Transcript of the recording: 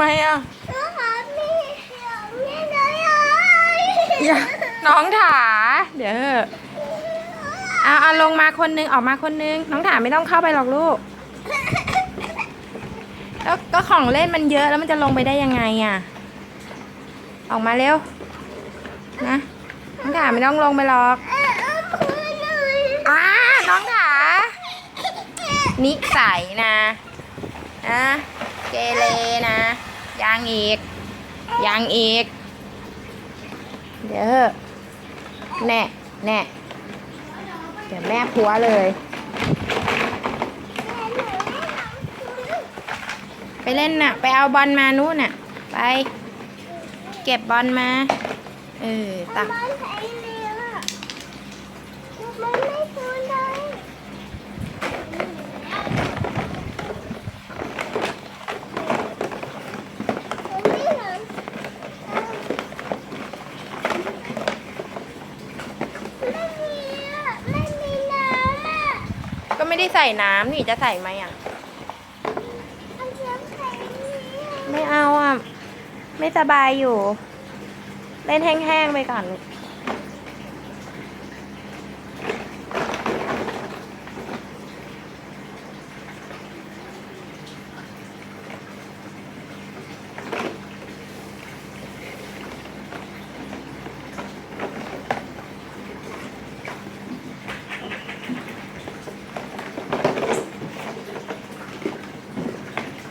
ไมอะน้องหามีเสียงนี่เลยอะอย่าน้องถาเดี๋ยวเถอะเอาเอาลงมาคนนึงออกมาคนนึง น้องถาไม่ต้องเข้าไปหรอกลูกแล้วก็ของเล่นมันเยอะแล้วมันจะลงไปได้ยังไงอะ ออกมาเร็ว นะ น้องถาไม่ต้องลงไปหรอกเออเออพูดเลยอ้าน้องถานิสัยนะนะเกเรนะ ยังอีกยังอีก เดี๋ยวแน่แน่เดี๋ยวแม่พัวเลย ไปเล่นน่ะ ไปเอาบอลมานู่นน่ะ ไป เก็บบอลมา เออตัก มันใช้เรือมันไม่พูดเลยมันไม่เห็นไม่มีอะไม่มีน้ำอะ ก็ ไม่ได้ใส่น้ำนี่จะใส่ไหมอะ ไม่เอาอะ ไม่สบายอยู่ เล่นแห้งๆไปก่อน